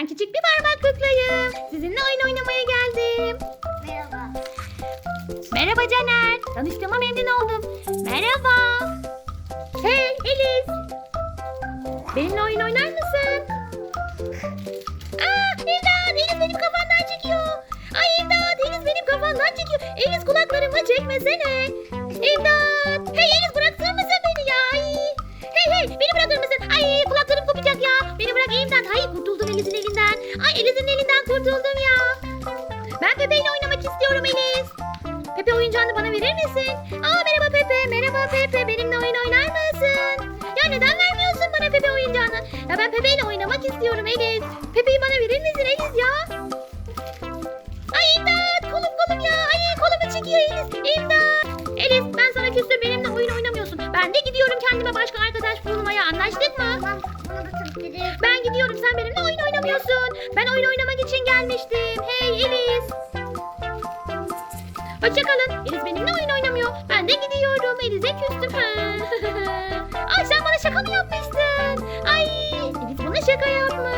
Ben küçük bir parmak kuklayım. Sizinle oyun oynamaya geldim. Merhaba. Merhaba Caner. Tanıştığıma memnun oldum. Merhaba. Hey Elis. Benimle oyun oynar mısın? Aa İmdat Elis benim kafamdan çekiyor. Ay İmdat Elis benim kafamdan çekiyor. Elis kulaklarımı çekmesene. İmdat. Elinden. Ay Elis'in elinden kurtuldum ya. Ben Pepe ile oynamak istiyorum Elis. Pepe oyuncağını bana verir misin? Aa merhaba Pepe, merhaba Pepe. Benimle oyun oynar mısın? Ya neden vermiyorsun bana Pepe oyuncağını? Ya ben Pepe ile oynamak istiyorum Elis. Pepe'yi bana verir misin Elis ya? Ay imdat kolum kolum ya. Ay kolumu çekiyor Elis. İmdat. Elis ben sana küstüm benimle oyun oynamıyorsun. Ben de gidiyorum kendime başka arkadaş bulmaya anlaştık mı? Tamam ben gidiyorum. Sen benimle oyun oynamıyorsun. Ben oyun oynamak için gelmiştim. Hey Eliz. Hoşçakalın. Eliz benimle oyun oynamıyor. Ben de gidiyorum. Eliz'e küstüm. Ay sen bana şaka mı yapmıştın? Ay Eliz bana şaka yapmış.